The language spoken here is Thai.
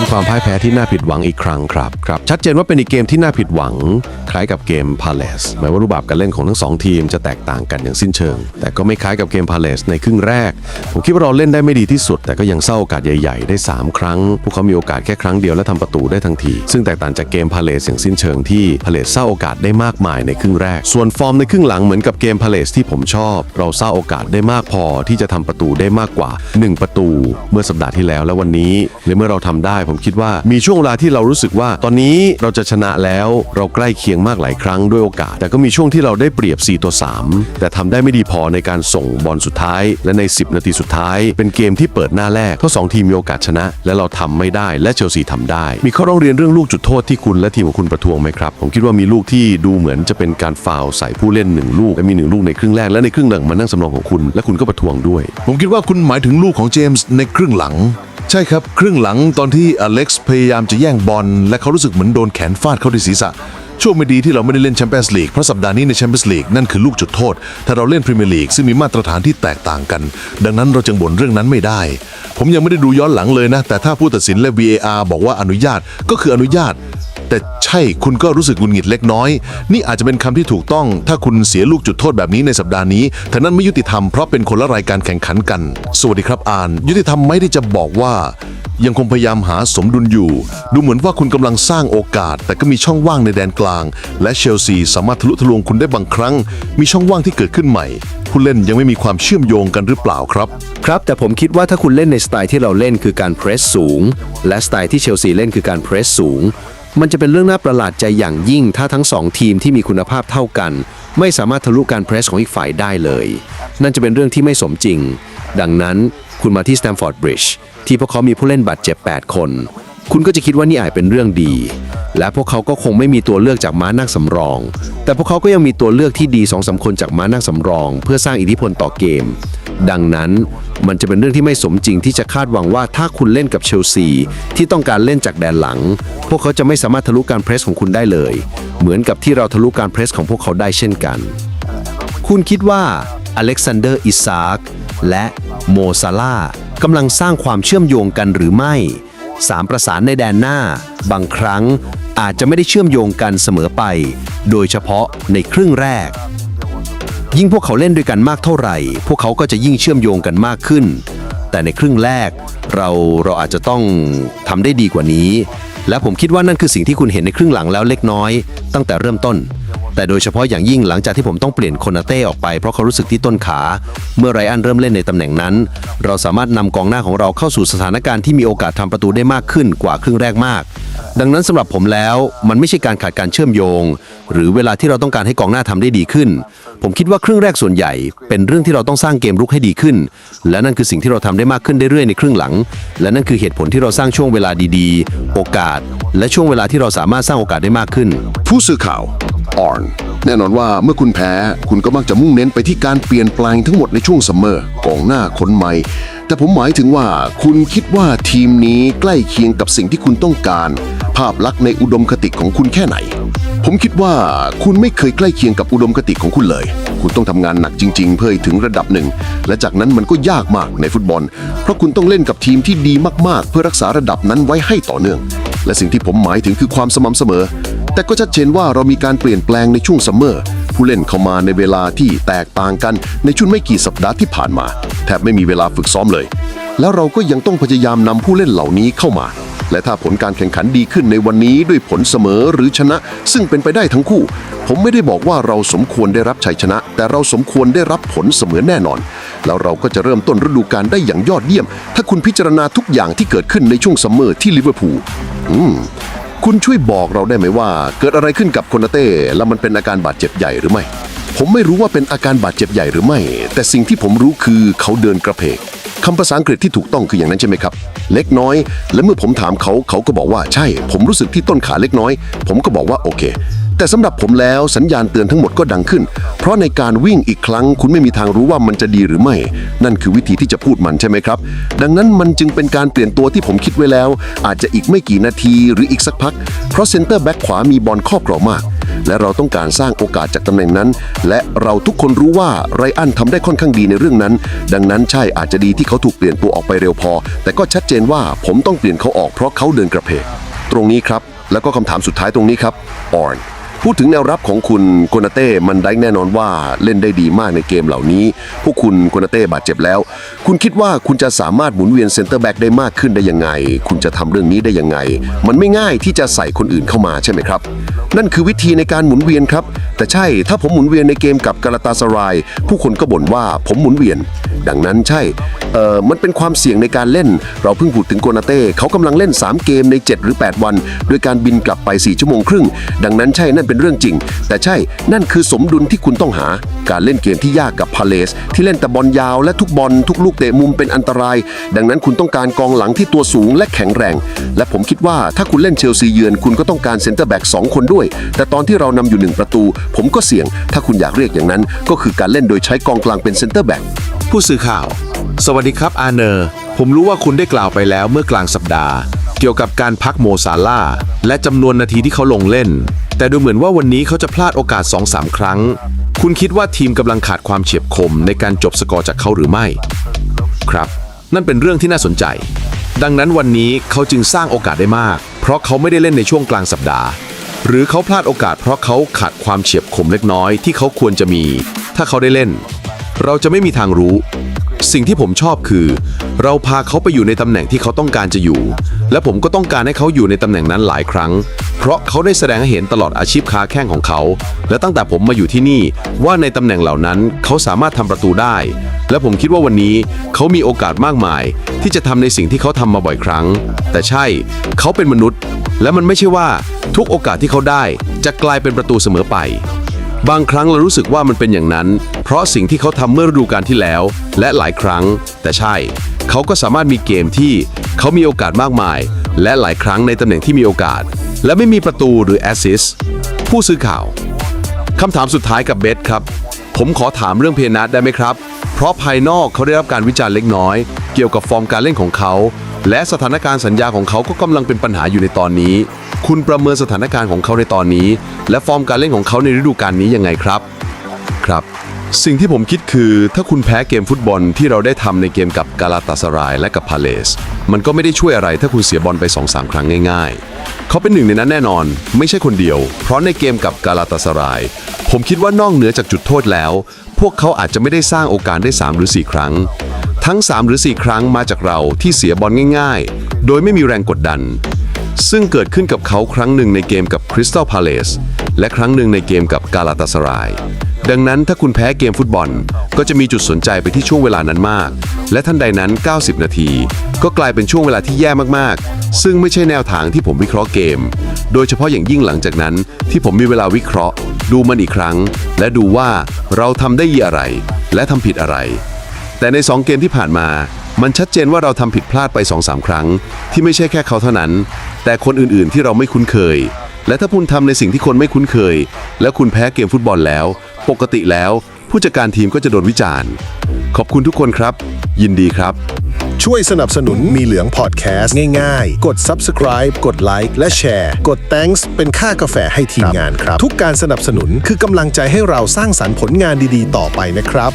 เป็นความพ่ายแพ้ที่น่าผิดหวังอีกครั้งครับครับ ชัดเจนว่าเป็นอีกเกมที่น่าผิดหวัง คล้ายกับเกม Palace แม้ว่ารูปแบบการเล่นของทั้งสองทีมจะแตกต่างกันอย่างสิ้นเชิง แต่ก็ไม่คล้ายกับเกม Palace ในครึ่งแรก ผมคิดว่าเราเล่นได้ไม่ดีที่สุด แต่ก็ยังเศร้าโอกาสใหญ่ ๆ ได้ 3 ครั้ง พวกเขามีโอกาสแค่ครั้งเดียวและทำประตูได้ทันที ซึ่งแตกต่างจากเกม Palace อย่างสิ้นเชิงที่ Palace เศร้าโอกาสได้มากมายในครึ่งแรก ส่วนฟอร์มในครึ่งหลังเหมือนกับเกม Palace ที่ผมชอบ เราเศร้าโอกาสได้มากพอที่จะทำประตูได้มากกว่า 1 ประตู เมื่อสัปดาห์ที่แล้วและวันนี้และเมื่อเราทำได้ผมคิดว่ามีช่วงเวลาที่เรารู้สึกว่า ตอนนี้เราจะชนะแล้วเราใกล้เคียงมากหลายครั้งด้วยโอกาส แต่ก็มีช่วงที่เราได้เปรียบ 4ต่อ3แต่ทำได้ไม่ดีพอในการส่งบอลสุดท้าย และใน 10 นาทีสุดท้าย เป็นเกมที่เปิดหน้าแรกทั้งสองทีมมีโอกาสชนะ และเราทำไม่ได้และเชลซีทำได้ มีข้อร้องเรียนเรื่องลูกจุดโทษที่คุณและทีมของคุณประท้วงไหมครับผมคิดว่ามีลูกที่ดูเหมือนจะเป็นการฟาวใส่ผู้เล่นหนึ่งลูกและมีหนึ่งลูกในครึ่งแรกและในครึ่งหลังมานั่งสำรองของคุณ และคุณก็ประท้วงด้วย ผมคิดว่าคุณหมายถึงลูกของเจมส์ในครึ่งหลัง ใช่ครับครึ่งหลังตอนที่อเล็กซ์พยายามจะแย่งบอลและเขารู้สึกเหมือนโดนแขนฟาดเข้าที่ศีรษะช่วงไม่ดีที่เราไม่ได้เล่นแชมเปี้ยนส์ลีกเพราะสัปดาห์นี้ในแชมเปี้ยนส์ลีกนั่นคือลูกจุดโทษ ถ้าเราเล่นพรีเมียร์ลีกซึ่งมีมาตรฐานที่แตกต่างกัน ดังนั้นเราจึงบ่นเรื่องนั้นไม่ได้ ผมยังไม่ได้ดูย้อนหลังเลยนะ แต่ถ้าผู้ตัดสินและ VAR บอกว่าอนุญาตก็คืออนุญาต แต่ใช่คุณก็รู้สึกหงุดหงิดเล็กน้อย นี่อาจจะเป็นคำที่ถูกต้อง ถ้าคุณเสียลูกจุดโทษแบบนี้ในสัปดาห์นี้แต่นั้นไม่ยุติธรรมเพราะเป็นคนละรายการแข่งขันกัน สวัสดีครับอาน ยุติธรรมไม่ได้จะบอกว่า ยังคงพยายามหาสมดุลอยู่ ดูเหมือนว่าคุณกำลังสร้างโอกาส แต่ก็มีช่องว่างในแดนกลาง และเชลซีสามารถทะลุทะลวงคุณได้บางครั้ง มีช่องว่างที่เกิดขึ้นใหม่ผู้เล่นยังไม่มีความเชื่อมโยงกันหรือเปล่าครับ ครับแต่ผมคิดว่าถ้าคุณเล่นในสไตล์ที่เราเล่นคือการเพรสสูง และสไตล์ที่เชลซีเล่นคือการเพรสสูง มันจะเป็นเรื่องน่าประหลาดใจอย่างยิ่ง ถ้าทั้งสองทีมที่มีคุณภาพเท่ากัน ไม่สามารถทะลุการเพรสของอีกฝ่ายได้เลย นั่นจะเป็นเรื่องที่ไม่สมจริง ดังนั้นคุณมาที่สแตมฟอร์ดบริดจ์ที่พวกเขามีผู้เล่นบาดเจ็บ 8 คน คุณก็จะคิดว่านี่อาจเป็นเรื่องดี และพวกเขาก็คงไม่มีตัวเลือกจากม้านั่งสำรอง แต่พวกเขาก็ยังมีตัวเลือกที่ดีสองสามคนจากม้านั่งสำรอง เพื่อสร้างอิทธิพลต่อเกม ดังนั้นมันจะเป็นเรื่องที่ไม่สมจริงที่จะคาดหวังว่าถ้าคุณเล่นกับเชลซี ที่ต้องการเล่นจากแดนหลัง พวกเขาจะไม่สามารถทะลุการเพรสของคุณได้เลย เหมือนกับที่เราทะลุการเพรสของพวกเขาได้เช่นกัน คุณคิดว่าอเล็กซานเดอร์อิซากและโมซาลากำลังสร้างความเชื่อมโยงกันหรือไม่ สามประสานในแดนหน้า บางครั้งอาจจะไม่ได้เชื่อมโยงกันเสมอไป โดยเฉพาะในครึ่งแรก ยิ่งพวกเขาเล่นด้วยกันมากเท่าไหร่ พวกเขาก็จะยิ่งเชื่อมโยงกันมากขึ้น แต่ในครึ่งแรก เราเราอาจจะต้องทำได้ดีกว่านี้ และผมคิดว่านั่นคือสิ่งที่คุณเห็นในครึ่งหลังแล้วเล็กน้อย ตั้งแต่เริ่มต้น แต่โดยเฉพาะอย่างยิ่งหลังจากที่ผมต้องเปลี่ยนโคนาเต้ออกไปเพราะเขารู้สึกที่ต้นขา เมื่อไรอันเริ่มเล่นในตำแหน่งนั้น เราสามารถนำกองหน้าของเราเข้าสู่สถานการณ์ที่มีโอกาสทำประตูได้มากขึ้นกว่าครึ่งแรกมาก ดังนั้นสำหรับผมแล้วมันไม่ใช่การขาดการเชื่อมโยง หรือเวลาที่เราต้องการให้กองหน้าทำได้ดีขึ้น ผมคิดว่าครึ่งแรกส่วนใหญ่ เป็นเรื่องที่เราต้องสร้างเกมรุกให้ดีขึ้น และนั่นคือสิ่งที่เราทำได้มากขึ้นเรื่อยๆในครึ่งหลัง และนั่นคือเหตุผลที่เราสร้างช่วงเวลาดีๆ โอกาส และช่วงเวลาที่เราสามารถสร้างโอกาสได้มากขึ้น ผู้สื่อข่าวออนแน่นอนว่าเมื่อคุณแพ้คุณก็มักจะมุ่งเน้นไปที่การเปลี่ยนแปลงทั้งหมดในช่วงซัมเมอร์กองหน้าคนใหม่ แต่ผมหมายถึงว่าคุณคิดว่าทีมนี้ใกล้เคียงกับสิ่งที่คุณต้องการ ภาพลักษณ์ในอุดมคติของคุณแค่ไหน ผมคิดว่าคุณไม่เคยใกล้เคียงกับอุดมคติของคุณเลย คุณต้องทำงานหนักจริง ๆ เพื่อถึงระดับหนึ่ง และจากนั้นมันก็ยากมากในฟุตบอล เพราะคุณต้องเล่นกับทีมที่ดีมากๆ เพื่อรักษาระดับนั้นไว้ให้ต่อเนื่อง และสิ่งที่ผมหมายถึงคือความสม่ำเสมอ แต่ก็ชัดเจนว่าเรามีการเปลี่ยนแปลงในช่วงซัมเมอร์ผู้เล่นเข้ามาในเวลาที่แตกต่างกันในช่วงไม่กี่สัปดาห์ที่ผ่านมา แทบไม่มีเวลาฝึกซ้อมเลย แล้วเราก็ยังต้องพยายามนำผู้เล่นเหล่านี้เข้ามา และถ้าผลการแข่งขันดีขึ้นในวันนี้ด้วยผลเสมอหรือชนะ ซึ่งเป็นไปได้ทั้งคู่ ผมไม่ได้บอกว่าเราสมควรได้รับชัยชนะ แต่เราสมควรได้รับผลเสมอแน่นอน แล้วเราก็จะเริ่มต้นฤดูกาลได้อย่างยอดเยี่ยม ถ้าคุณพิจารณาทุกอย่างที่เกิดขึ้นในช่วงซัมเมอร์ที่ลิเวอร์พูลอืมคุณช่วยบอกเราได้ไหมว่า เกิดอะไรขึ้นกับโคนาเต้แล้วมันเป็นอาการบาดเจ็บใหญ่หรือไม่ ผมไม่รู้ว่าเป็นอาการบาดเจ็บใหญ่หรือไม่ แต่สิ่งที่ผมรู้คือเขาเดินกระเพก คำภาษาอังกฤษที่ถูกต้องคืออย่างนั้นใช่ไหมครับ เล็กน้อย และเมื่อผมถามเขาเขาก็บอกว่าใช่ ผมรู้สึกที่ต้นขาเล็กน้อย ผมก็บอกว่าโอเค แต่สำหรับผมแล้วสัญญาณเตือนทั้งหมดก็ดังขึ้น เพราะในการวิ่งอีกครั้ง คุณไม่มีทางรู้ว่ามันจะดีหรือไม่ นั่นคือวิธีที่จะพูดมันใช่ไหมครับ ดังนั้นมันจึงเป็นการเปลี่ยนตัวที่ผมคิดไว้แล้ว อาจจะอีกไม่กี่นาทีหรืออีกสักพัก เพราะเซนเตอร์แบ็กขวามีบอลครอบครองมาก และเราต้องการสร้างโอกาสจากตำแหน่งนั้น และเราทุกคนรู้ว่าไรอันทำได้ค่อนข้างดีในเรื่องนั้น ดังนั้นใช่อาจจะดีที่เขาถูกเปลี่ยนตัวออกไปเร็วพอ แต่ก็ชัดเจนว่าผมต้องเปลี่ยนเขาออกเพราะเขาเดินกระเพก ตรงนี้ครับ แล้วก็คำถามสุดท้ายตรงนี้ครับออน พูดถึงแนวรับของคุณโกนาเต้มันได้แน่นอนว่าเล่นได้ดีมากในเกมเหล่านี้ พวกคุณโกนาเต้บาดเจ็บแล้ว คุณคิดว่าคุณจะสามารถหมุนเวียนเซนเตอร์แบ็กได้มากขึ้นได้ยังไง คุณจะทำเรื่องนี้ได้ยังไง มันไม่ง่ายที่จะใส่คนอื่นเข้ามาใช่ไหมครับ นั่นคือวิธีในการหมุนเวียนครับ แต่ใช่ถ้าผมหมุนเวียนในเกมกับกาลาตาสราย ผู้คนก็บ่นว่าผมหมุนเวียน ดังนั้นใช่เอ่อมันเป็นความเสี่ยงในการเล่น เราเพิ่งพูดถึงโกนาเต้เขากำลังเล่น 3 เกมใน 7 หรือ 8 วัน โดยการบินกลับไป 4 ชั่วโมงครึ่ง ดังนั้นใช่นั่นเป็นเรื่องจริง แต่ใช่นั่นคือสมดุลที่คุณต้องหา การเล่นเกมที่ยากกับพาเลส ที่เล่นแต่บอลยาวและทุกบอลทุกลูกเตะมุมเป็นอันตราย ดังนั้นคุณต้องการกองหลังที่ตัวสูงและแข็งแรง และผมคิดว่าถ้าคุณเล่นเชลซีเยือนคุณก็ต้องการเซนเตอร์แบ็กสองคนด้วย แต่ตอนที่เรานำอยู่หนึ่งประตู ผมก็เสี่ยง ถ้าคุณอยากเรียกอย่างนั้น ก็คือการเล่นโดยใช้กองกลางเป็นเซนเตอร์แบ็กผู้สื่อข่าว สวัสดีครับอาเนอร์ ผมรู้ว่าคุณได้กล่าวไปแล้วเมื่อกลางสัปดาห์ เกี่ยวกับการพักโมซาล่าและจำนวนนาทีที่เขาลงเล่น แต่ดูเหมือนว่าวันนี้เขาจะพลาดโอกาส 2-3 ครั้ง คุณคิดว่าทีมกำลังขาดความเฉียบคมในการจบสกอร์จากเขาหรือไม่ ครับ นั่นเป็นเรื่องที่น่าสนใจ ดังนั้นวันนี้เขาจึงสร้างโอกาสได้มาก เพราะเขาไม่ได้เล่นในช่วงกลางสัปดาห์ หรือเขาพลาดโอกาสเพราะเขาขาดความเฉียบคมเล็กน้อยที่เขาควรจะมี ถ้าเขาได้เล่น เราจะไม่มีทางรู้ สิ่งที่ผมชอบคือ เราพาเขาไปอยู่ในตำแหน่งที่เขาต้องการจะอยู่ และผมก็ต้องการให้เขาอยู่ในตำแหน่งนั้นหลายครั้ง เพราะเขาได้แสดงให้เห็นตลอดอาชีพค้าแข้งของเขา และตั้งแต่ผมมาอยู่ที่นี่ว่าในตำแหน่งเหล่านั้นเขาสามารถทำประตูได้ และผมคิดว่าวันนี้เขามีโอกาสมากมาย ที่จะทำในสิ่งที่เขาทำมาบ่อยครั้ง แต่ใช่เขาเป็นมนุษย์ และมันไม่ใช่ว่าทุกโอกาสที่เขาได้ จะกลายเป็นประตูเสมอไป บางครั้งเรารู้สึกว่ามันเป็นอย่างนั้น เพราะสิ่งที่เขาทำเมื่อฤดูกาลที่แล้ว และหลายครั้ง แต่ใช่ เขาก็สามารถมีเกมที่เขามีโอกาสมากมาย และหลายครั้งในตำแหน่งที่มีโอกาส และไม่มีประตูหรือแอสซิสผู้ซื้อข่าวคำถามสุดท้ายกับเบสครับ ผมขอถามเรื่องเพนัทได้ไหมครับ เพราะภายนอกเขาได้รับการวิจารณ์เล็กน้อย เกี่ยวกับฟอร์มการเล่นของเขา และสถานการณ์สัญญาของเขาก็กำลังเป็นปัญหาอยู่ในตอนนี้ คุณประเมินสถานการณ์ของเขาในตอนนี้ และฟอร์มการเล่นของเขาในฤดูกาลนี้ยังไงครับ ครับ สิ่งที่ผมคิดคือ ถ้าคุณแพ้เกมฟุตบอลที่เราได้ทำในเกมกับกาลาตาสรายและกับพาเลส มันก็ไม่ได้ช่วยอะไรถ้าคุณเสียบอลไป2-3ครั้งง่ายๆ เขาเป็นหนึ่งในนั้นแน่นอน ไม่ใช่คนเดียว เพราะในเกมกับกาลาตาสราย ผมคิดว่านอกเหนือจากจุดโทษแล้ว พวกเขาอาจจะไม่ได้สร้างโอกาสได้ 3 หรือ 4 ครั้ง ทั้ง 3 หรือ 4 ครั้งมาจากเราที่เสียบอลง่าย ๆ โดยไม่มีแรงกดดัน ซึ่งเกิดขึ้นกับเขาครั้งหนึ่งในเกมกับคริสตัลพาเลสและครั้งหนึ่งในเกมกับกาลาตาสราย ดังนั้นถ้าคุณแพ้เกมฟุตบอล ก็จะมีจุดสนใจไปที่ช่วงเวลานั้นมาก และทันใดนั้น 90 นาที ก็กลายเป็นช่วงเวลาที่แย่มากๆ ซึ่งไม่ใช่แนวทางที่ผมวิเคราะห์เกม โดยเฉพาะอย่างยิ่งหลังจากนั้น ที่ผมมีเวลาวิเคราะห์ ดูมันอีกครั้ง และดูว่าเราทำได้ดีอะไร และทำผิดอะไร แต่ใน 2 เกมที่ผ่านมา มันชัดเจนว่าเราทำผิดพลาดไป 2-3 ครั้ง ที่ไม่ใช่แค่เขาเท่านั้น แต่คนอื่นๆที่เราไม่คุ้นเคย และถ้าคุณทำในสิ่งที่คนไม่คุ้นเคย แล้วคุณแพ้เกมฟุตบอลแล้ว ปกติแล้ว ผู้จัดการทีมก็จะโดนวิจารณ์ ขอบคุณทุกคนครับ ยินดีครับ ช่วยสนับสนุนมีเหลืองพอดแคสต์ง่ายๆ กด subscribe กดไลค์และแชร์ กด thanks เป็นค่ากาแฟให้ทีมงานครับ ทุกการสนับสนุนคือกำลังใจให้เราสร้างสรรค์ผลงานดีๆ ต่อไปนะครับ